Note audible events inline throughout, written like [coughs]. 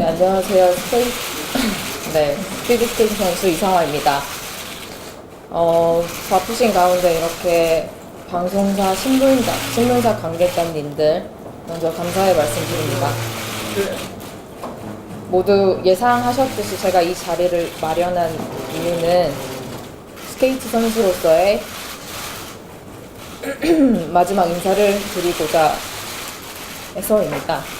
네, 안녕하세요. 스테이, [coughs] 네, 스피드스테이트 선수 이상화입니다. 어, 바쁘신 가운데 이렇게 방송사, 신문사, 신문사 관계자님들 먼저 감사의 말씀 드립니다. 모두 예상하셨듯이 제가 이 자리를 마련한 이유는 스케이트 선수로서의 [coughs] 마지막 인사를 드리고자 해서입니다.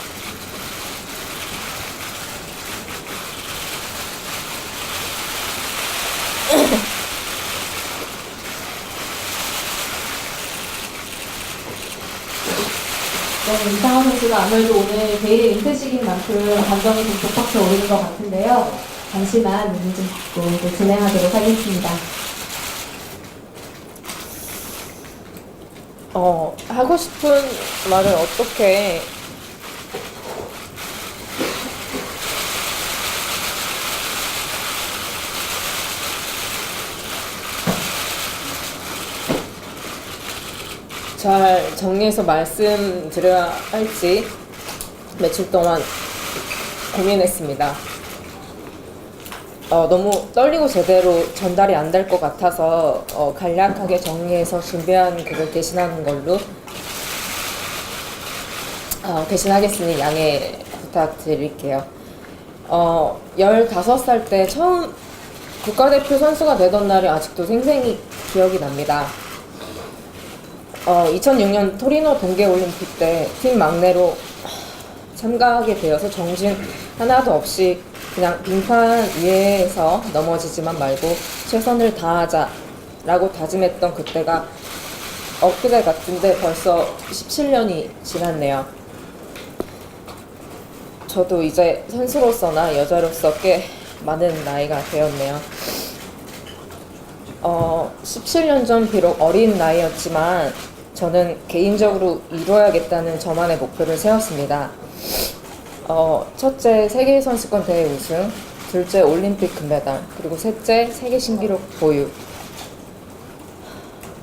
네, 이상호 선수가 아무래도 오늘 대회 은퇴식인 만큼 감정이 좀 복박해 오르는 것 같은데요. 잠시만 눈을 좀 닫고 또 진행하도록 하겠습니다. 어, 하고 싶은 말을 어떻게 잘 정리해서 말씀드려야 할지 며칠 동안 고민했습니다. 어, 너무 떨리고 제대로 전달이 안 될 것 같아서 어, 간략하게 정리해서 준비한 글을 대신하는 걸로 어, 대신하겠으니 양해 부탁드릴게요. 어, 15살 때 처음 국가대표 선수가 되던 날이 아직도 생생히 기억이 납니다. 어, 2006년 토리노 동계올림픽 때 팀 막내로 참가하게 되어서 정신 하나도 없이 그냥 빙판 위에서 넘어지지만 말고 최선을 다하자라고 다짐했던 그때가 엊그제 같은데 벌써 17년이 지났네요. 저도 이제 선수로서나 여자로서 꽤 많은 나이가 되었네요. 어, 17년 전 비록 어린 나이였지만 저는 개인적으로 이루어야겠다는 저만의 목표를 세웠습니다. 어, 첫째 세계 선수권 대회 우승, 둘째 올림픽 금메달, 그리고 셋째 세계 신기록 보유.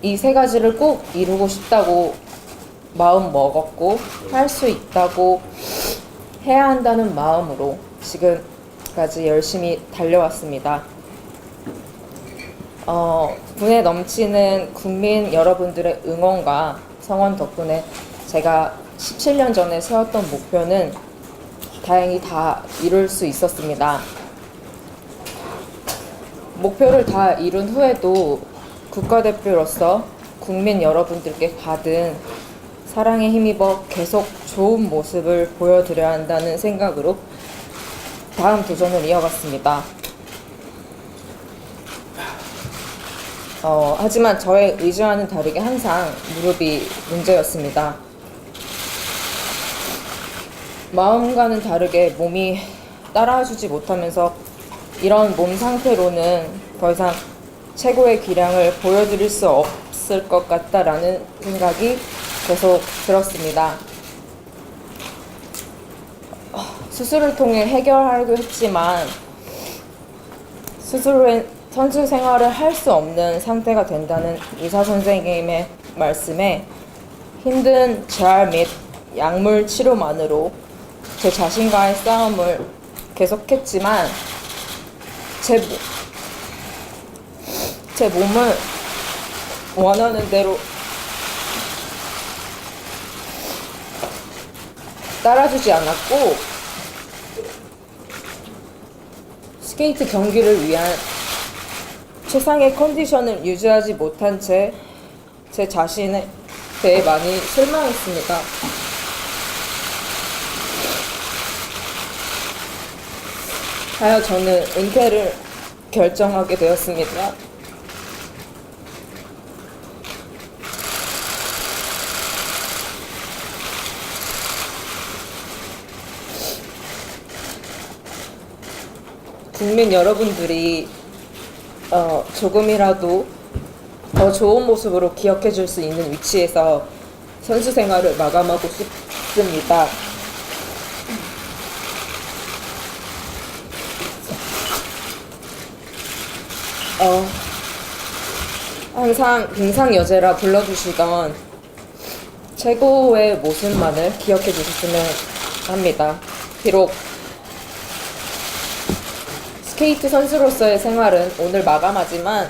이 세 가지를 꼭 이루고 싶다고 마음 먹었고 할 수 있다고 해야 한다는 마음으로 지금까지 열심히 달려왔습니다. 어, 분에 넘치는 국민 여러분들의 응원과 성원 덕분에 제가 17년 전에 세웠던 목표는 다행히 다 이룰 수 있었습니다. 목표를 다 이룬 후에도 국가대표로서 국민 여러분들께 받은 사랑에 힘입어 계속 좋은 모습을 보여드려야 한다는 생각으로 다음 도전을 이어갔습니다. 어, 하지만 저의 의지와는 다르게 항상 무릎이 문제였습니다. 마음과는 다르게 몸이 따라주지 못하면서 이런 몸 상태로는 더 이상 최고의 기량을 보여드릴 수 없을 것 같다라는 생각이 계속 들었습니다. 어, 수술을 통해 해결하려고 했지만 수술 선수 생활을 할 수 없는 상태가 된다는 의사 선생님의 말씀에 힘든 재활 및 약물 치료만으로 제 자신과의 싸움을 계속했지만 제, 모- 제 몸을 원하는 대로 따라주지 않았고 스케이트 경기를 위한 최상의 컨디션을 유지하지 못한 채 제 자신에 대해 많이 실망했습니다. 하여 저는 은퇴를 결정하게 되었습니다. 국민 여러분들이 어, 조금이라도 더 좋은 모습으로 기억해 줄 수 있는 위치에서 선수 생활을 마감하고 싶습니다. 어, 항상 빙상 여제라 불러주시던 최고의 모습만을 기억해 주셨으면 합니다. 비록 스케이트 선수로서의 생활은 오늘 마감하지만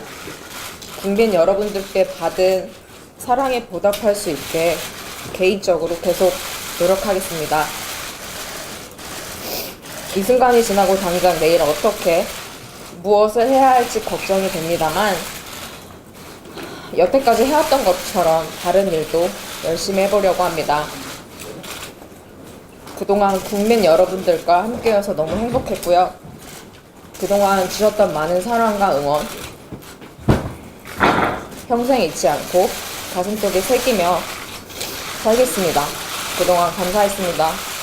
국민 여러분들께 받은 사랑에 보답할 수 있게 개인적으로 계속 노력하겠습니다. 이 순간이 지나고 당장 내일 어떻게 무엇을 해야 할지 걱정이 됩니다만 여태까지 해왔던 것처럼 다른 일도 열심히 해보려고 합니다. 그동안 국민 여러분들과 함께여서 너무 행복했고요. 그동안 주셨던 많은 사랑과 응원 평생 잊지 않고 가슴속에 새기며 살겠습니다. 그동안 감사했습니다.